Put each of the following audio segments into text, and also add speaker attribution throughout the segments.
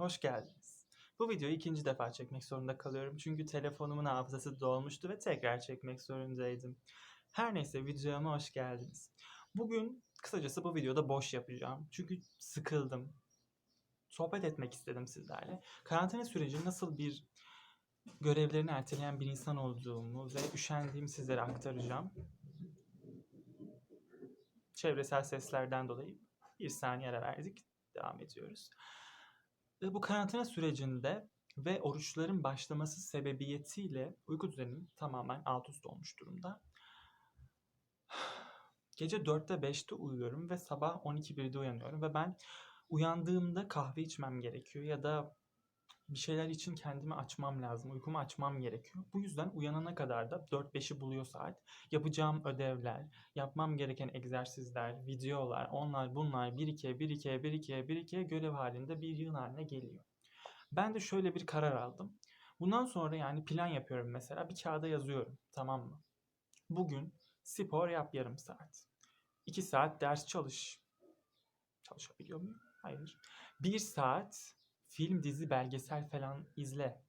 Speaker 1: Hoş geldiniz. Bu videoyu ikinci defa çekmek zorunda kalıyorum çünkü telefonumun hafızası dolmuştu ve tekrar çekmek zorundaydım. Her neyse videoma hoş geldiniz. Bugün kısacası bu videoda boş yapacağım çünkü sıkıldım. Sohbet etmek istedim sizlerle. Karantina süreci nasıl bir görevlerini erteleyen bir insan olduğumu ve üşendiğimi sizlere aktaracağım. Çevresel seslerden dolayı bir saniye ara verdik. Devam ediyoruz. Bu karantina sürecinde ve oruçların başlaması sebebiyetiyle uyku düzenim tamamen alt üst olmuş durumda. Gece 4'te 5'te uyuyorum ve sabah 12-1'de uyanıyorum ve ben uyandığımda kahve içmem gerekiyor ya da bir şeyler için kendimi açmam lazım. Uykumu açmam gerekiyor. Bu yüzden uyanana kadar da 4-5'i buluyor saat. Yapacağım ödevler, yapmam gereken egzersizler, videolar, onlar bunlar 1-2'ye 1-2'ye 1-2'ye 1-2'ye görev halinde bir yığın haline geliyor. Ben de şöyle bir karar aldım. Bundan sonra yani plan yapıyorum mesela. Bir kağıda yazıyorum. Tamam mı? Bugün spor yap yarım saat. 2 saat ders çalış. Çalışabiliyor muyum? Hayır. 1 saat film, dizi, belgesel falan izle.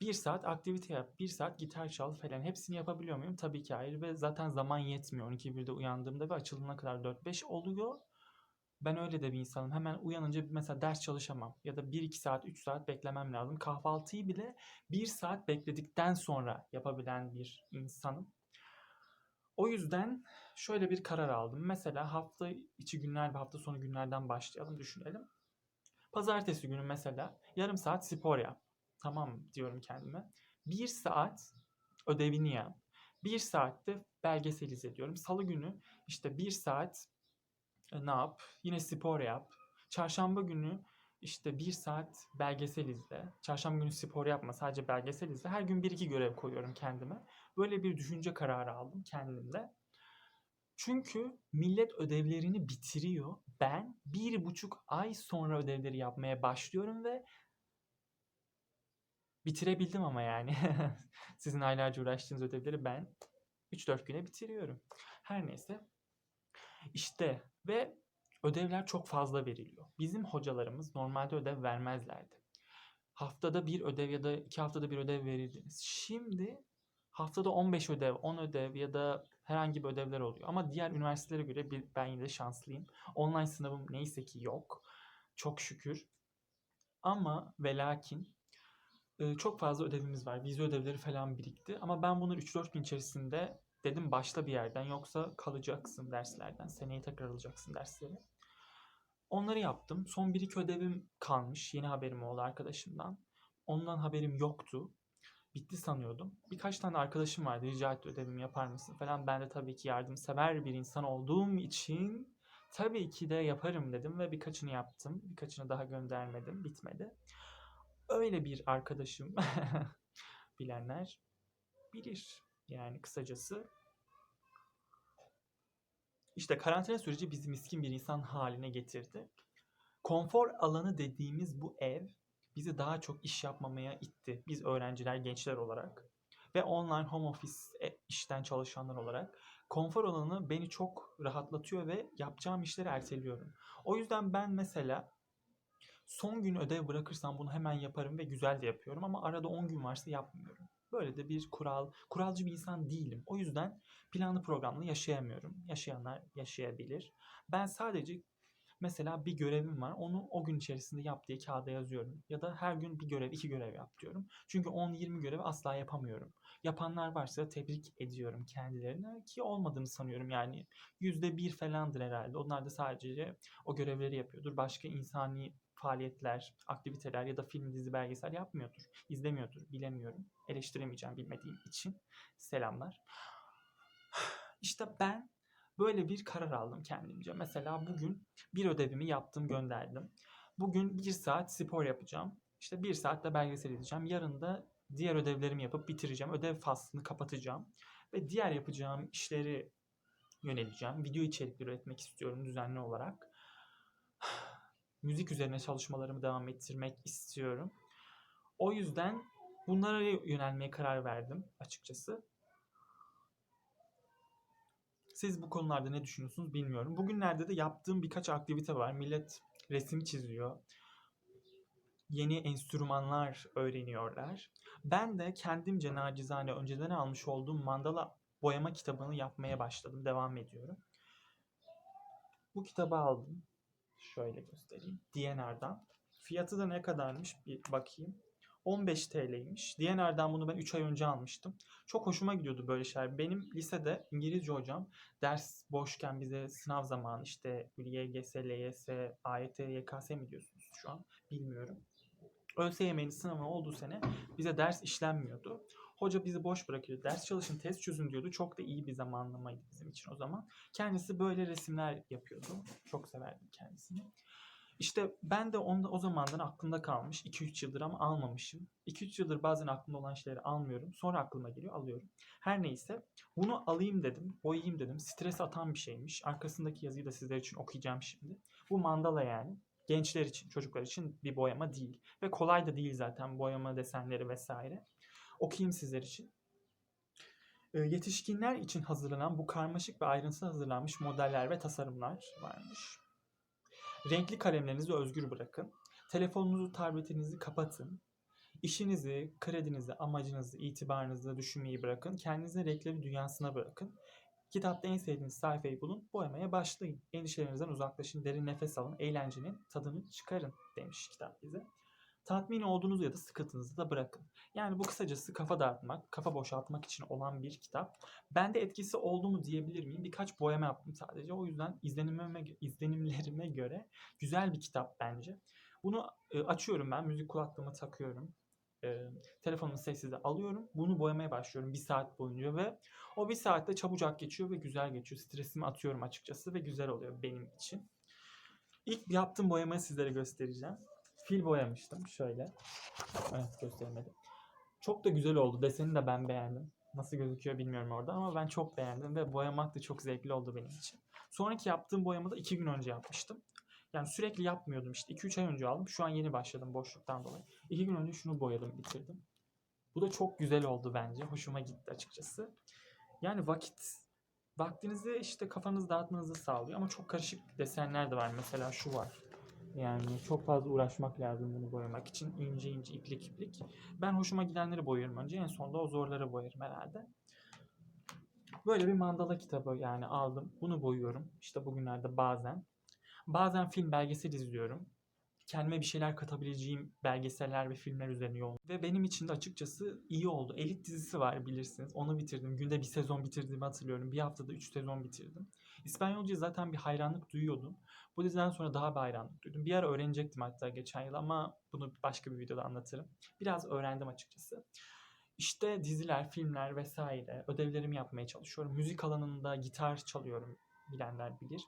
Speaker 1: Bir saat aktivite yap, bir saat gitar çal falan. Hepsini yapabiliyor muyum? Tabii ki hayır ve zaten zaman yetmiyor. 12.1'de uyandığımda ve açılana kadar 4-5 oluyor. Ben öyle de bir insanım. Hemen uyanınca mesela ders çalışamam. Ya da 1-2 saat, 3 saat beklemem lazım. Kahvaltıyı bile 1 saat bekledikten sonra yapabilen bir insanım. O yüzden şöyle bir karar aldım. Mesela hafta içi günler ve hafta sonu günlerden başlayalım düşünelim. Pazartesi günü mesela yarım saat spor yap. Tamam diyorum kendime. Bir saat ödevini yap. Bir saatte belgesel izliyorum. Salı günü işte bir saat e, ne yap? Yine spor yap. Çarşamba günü işte bir saat belgesel izle. Çarşamba günü spor yapma sadece belgesel izle. Her gün bir iki görev koyuyorum kendime. Böyle bir düşünce kararı aldım kendimde. Çünkü millet ödevlerini bitiriyor. Ben bir buçuk ay sonra ödevleri yapmaya başlıyorum ve bitirebildim ama yani. Sizin aylarca uğraştığınız ödevleri ben 3-4 güne bitiriyorum. Her neyse. İşte ve ödevler çok fazla veriliyor. Bizim hocalarımız normalde ödev vermezlerdi. Haftada bir ödev ya da iki haftada bir ödev verirdiniz. Şimdi haftada 15 ödev, 10 ödev ya da herhangi bir ödevler oluyor. Ama diğer üniversitelere göre bir, ben yine şanslıyım. Online sınavım neyse ki yok. Çok şükür. Ama ve lakin e, çok fazla ödevimiz var. Vize ödevleri falan birikti. Ama ben bunu 3-4 gün içerisinde dedim başla bir yerden yoksa kalacaksın derslerden. Seneye tekrar alacaksın dersleri. Onları yaptım. Son 1-2 ödevim kalmış. Yeni haberim oldu arkadaşımdan. Ondan haberim yoktu bitti sanıyordum. Birkaç tane arkadaşım vardı rica etti ödevimi yapar mısın falan. Ben de tabii ki yardımsever bir insan olduğum için tabii ki de yaparım dedim ve birkaçını yaptım. Birkaçını daha göndermedim. Bitmedi. Öyle bir arkadaşım bilenler bilir. Yani kısacası işte karantina süreci bizi miskin bir insan haline getirdi. Konfor alanı dediğimiz bu ev bizi daha çok iş yapmamaya itti. Biz öğrenciler, gençler olarak ve online home office e, işten çalışanlar olarak konfor alanı beni çok rahatlatıyor ve yapacağım işleri erteliyorum. O yüzden ben mesela son gün ödev bırakırsam bunu hemen yaparım ve güzel de yapıyorum ama arada 10 gün varsa yapmıyorum. Böyle de bir kural, kuralcı bir insan değilim. O yüzden planlı programlı yaşayamıyorum. Yaşayanlar yaşayabilir. Ben sadece Mesela bir görevim var. Onu o gün içerisinde yap diye kağıda yazıyorum. Ya da her gün bir görev, iki görev yap diyorum. Çünkü 10-20 görevi asla yapamıyorum. Yapanlar varsa tebrik ediyorum kendilerine ki olmadığını sanıyorum. Yani %1 falandır herhalde. Onlar da sadece o görevleri yapıyordur. Başka insani faaliyetler, aktiviteler ya da film, dizi, belgesel yapmıyordur. izlemiyordur. Bilemiyorum. Eleştiremeyeceğim bilmediğim için. Selamlar. İşte ben Böyle bir karar aldım kendimce. Mesela bugün bir ödevimi yaptım gönderdim. Bugün bir saat spor yapacağım. İşte bir saatte belgesel izleyeceğim. Yarın da diğer ödevlerimi yapıp bitireceğim. Ödev faslını kapatacağım. Ve diğer yapacağım işleri yöneleceğim. Video içerikleri üretmek istiyorum düzenli olarak. Müzik üzerine çalışmalarımı devam ettirmek istiyorum. O yüzden bunlara yönelmeye karar verdim açıkçası. Siz bu konularda ne düşünüyorsunuz bilmiyorum. Bugünlerde de yaptığım birkaç aktivite var. Millet resim çiziyor. yeni enstrümanlar öğreniyorlar. Ben de kendimce nacizane önceden almış olduğum mandala boyama kitabını yapmaya başladım. Devam ediyorum. Bu kitabı aldım. Şöyle göstereyim. DNR'dan. Fiyatı da ne kadarmış bir bakayım. 15 TL'ymiş. DNR'dan bunu ben 3 ay önce almıştım. Çok hoşuma gidiyordu böyle şeyler. Benim lisede İngilizce hocam ders boşken bize sınav zamanı işte YGS, LYS, AYT, YKS mi diyorsunuz şu an bilmiyorum. ÖSYM'nin sınavı olduğu sene bize ders işlenmiyordu. Hoca bizi boş bırakıyordu. Ders çalışın, test çözün diyordu. Çok da iyi bir zamanlamaydı bizim için o zaman. Kendisi böyle resimler yapıyordu. Çok severdim kendisini. İşte ben de onda o zamandan aklımda kalmış 2-3 yıldır ama almamışım. 2-3 yıldır bazen aklımda olan şeyleri almıyorum. Sonra aklıma geliyor alıyorum. Her neyse bunu alayım dedim, boyayayım dedim. Stres atan bir şeymiş. Arkasındaki yazıyı da sizler için okuyacağım şimdi. Bu mandala yani. Gençler için, çocuklar için bir boyama değil. Ve kolay da değil zaten boyama desenleri vesaire. Okuyayım sizler için. Ee, Yetişkinler için hazırlanan bu karmaşık ve ayrıntılı hazırlanmış modeller ve tasarımlar varmış. Renkli kalemlerinizi özgür bırakın. Telefonunuzu, tabletinizi kapatın. İşinizi, kredinizi, amacınızı, itibarınızı düşünmeyi bırakın. Kendinizi renklerin dünyasına bırakın. Kitapta en sevdiğiniz sayfayı bulun, boyamaya başlayın. Endişelerinizden uzaklaşın, derin nefes alın, eğlencenin tadını çıkarın demiş kitap bize. Tatmin olduğunuz ya da sıkıntınızı da bırakın. Yani bu kısacası kafa dağıtmak, kafa boşaltmak için olan bir kitap. Bende etkisi oldu mu diyebilir miyim? Birkaç boyama yaptım sadece. O yüzden izlenimime, izlenimlerime göre güzel bir kitap bence. Bunu e, açıyorum ben, müzik kulaklığımı takıyorum. E, telefonumu sessize alıyorum. Bunu boyamaya başlıyorum bir saat boyunca ve o bir saatte çabucak geçiyor ve güzel geçiyor. Stresimi atıyorum açıkçası ve güzel oluyor benim için. İlk yaptığım boyamayı sizlere göstereceğim. Fil boyamıştım şöyle. Evet göstermedim. Çok da güzel oldu. Deseni de ben beğendim. Nasıl gözüküyor bilmiyorum orada ama ben çok beğendim ve boyamak da çok zevkli oldu benim için. Sonraki yaptığım boyamı da 2 gün önce yapmıştım. Yani sürekli yapmıyordum işte. 2-3 ay önce aldım. Şu an yeni başladım boşluktan dolayı. 2 gün önce şunu boyadım, bitirdim. Bu da çok güzel oldu bence. Hoşuma gitti açıkçası. Yani vakit vaktinizi işte kafanızı dağıtmanızı sağlıyor ama çok karışık desenler de var. Mesela şu var. Yani çok fazla uğraşmak lazım bunu boyamak için. İnce ince iplik iplik. Ben hoşuma gidenleri boyuyorum önce. En sonunda o zorları boyarım herhalde. Böyle bir mandala kitabı yani aldım. Bunu boyuyorum. İşte bugünlerde bazen. Bazen film belgesel izliyorum. Kendime bir şeyler katabileceğim belgeseller ve filmler üzerine yoğun. Ve benim için de açıkçası iyi oldu. Elit dizisi var bilirsiniz. Onu bitirdim. Günde bir sezon bitirdiğimi hatırlıyorum. Bir haftada 3 sezon bitirdim. İspanyolca zaten bir hayranlık duyuyordum. Bu diziden sonra daha bir hayranlık duydum. Bir ara öğrenecektim hatta geçen yıl ama bunu başka bir videoda anlatırım. Biraz öğrendim açıkçası. İşte diziler, filmler vesaire ödevlerimi yapmaya çalışıyorum. Müzik alanında gitar çalıyorum bilenler bilir.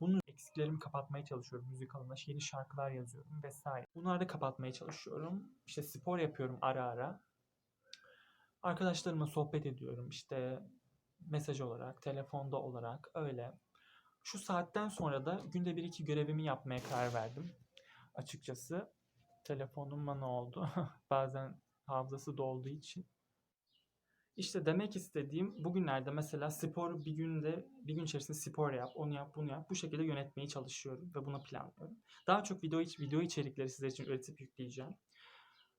Speaker 1: Bunun eksiklerimi kapatmaya çalışıyorum müzik alanında. Yeni şarkılar yazıyorum vesaire. Bunları da kapatmaya çalışıyorum. İşte spor yapıyorum ara ara. Arkadaşlarımla sohbet ediyorum. İşte mesaj olarak, telefonda olarak öyle. Şu saatten sonra da günde bir iki görevimi yapmaya karar verdim. Açıkçası telefonuma ne oldu? Bazen hafızası dolduğu için. İşte demek istediğim bugünlerde mesela spor bir günde bir gün içerisinde spor yap, onu yap, bunu yap. Bu şekilde yönetmeye çalışıyorum ve bunu planlıyorum. Daha çok video iç video içerikleri sizler için üretip yükleyeceğim.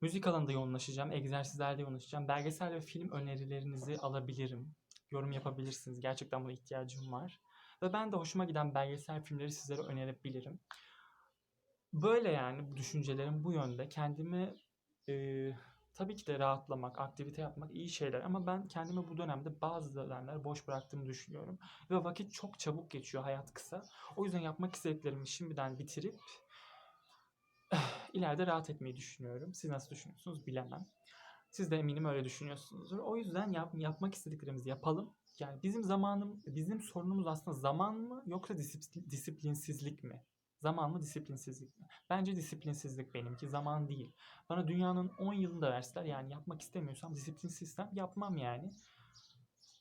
Speaker 1: Müzik alanında yoğunlaşacağım, egzersizlerde yoğunlaşacağım. Belgesel ve film önerilerinizi alabilirim. Yorum yapabilirsiniz. Gerçekten buna ihtiyacım var. Ve ben de hoşuma giden belgesel filmleri sizlere önerebilirim. Böyle yani düşüncelerim bu yönde. Kendimi e, tabii ki de rahatlamak, aktivite yapmak iyi şeyler ama ben kendimi bu dönemde bazı dönemler boş bıraktığımı düşünüyorum. Ve vakit çok çabuk geçiyor, hayat kısa. O yüzden yapmak istediklerimi şimdiden bitirip ileride rahat etmeyi düşünüyorum. Siz nasıl düşünüyorsunuz bilemem. Siz de eminim öyle düşünüyorsunuzdur. O yüzden yap, yapmak istediklerimizi yapalım. Yani bizim zamanım, bizim sorunumuz aslında zaman mı yoksa disiplin, disiplinsizlik mi? Zaman mı disiplinsizlik mi? Bence disiplinsizlik benimki zaman değil. Bana dünyanın 10 yılını da verseler yani yapmak istemiyorsam disiplinsizsem yapmam yani.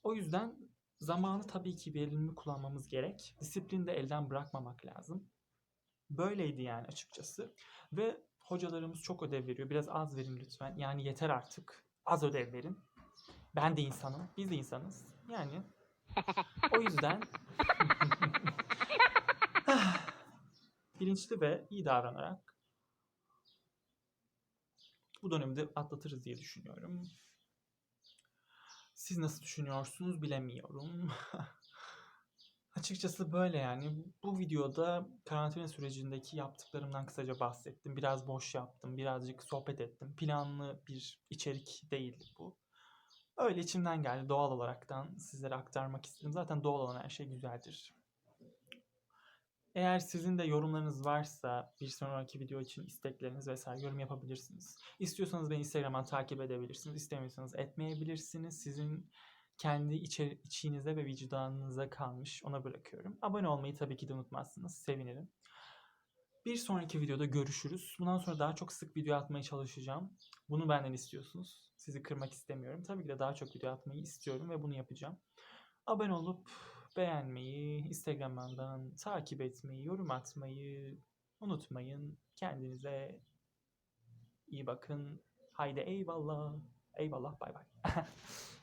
Speaker 1: O yüzden zamanı tabii ki verimli kullanmamız gerek. Disiplini de elden bırakmamak lazım. Böyleydi yani açıkçası. Ve hocalarımız çok ödev veriyor. Biraz az verin lütfen. Yani yeter artık. Az ödev verin. Ben de insanım. Biz de insanız. Yani o yüzden bilinçli ve iyi davranarak Bu dönemi de atlatırız diye düşünüyorum. Siz nasıl düşünüyorsunuz bilemiyorum. Açıkçası böyle yani. Bu videoda karantina sürecindeki yaptıklarımdan kısaca bahsettim. Biraz boş yaptım, birazcık sohbet ettim. Planlı bir içerik değil bu. Öyle içimden geldi doğal olaraktan sizlere aktarmak istedim. Zaten doğal olan her şey güzeldir. Eğer sizin de yorumlarınız varsa bir sonraki video için istekleriniz vesaire yorum yapabilirsiniz. İstiyorsanız beni Instagram'dan takip edebilirsiniz. İstemiyorsanız etmeyebilirsiniz. Sizin kendi içe, içinize ve vicdanınıza kalmış. Ona bırakıyorum. Abone olmayı tabii ki de unutmazsınız. Sevinirim. Bir sonraki videoda görüşürüz. Bundan sonra daha çok sık video atmaya çalışacağım. Bunu benden istiyorsunuz. Sizi kırmak istemiyorum. Tabii ki de daha çok video atmayı istiyorum ve bunu yapacağım. Abone olup beğenmeyi, Instagram'dan takip etmeyi, yorum atmayı unutmayın. Kendinize iyi bakın. Haydi eyvallah. Eyvallah bay bay.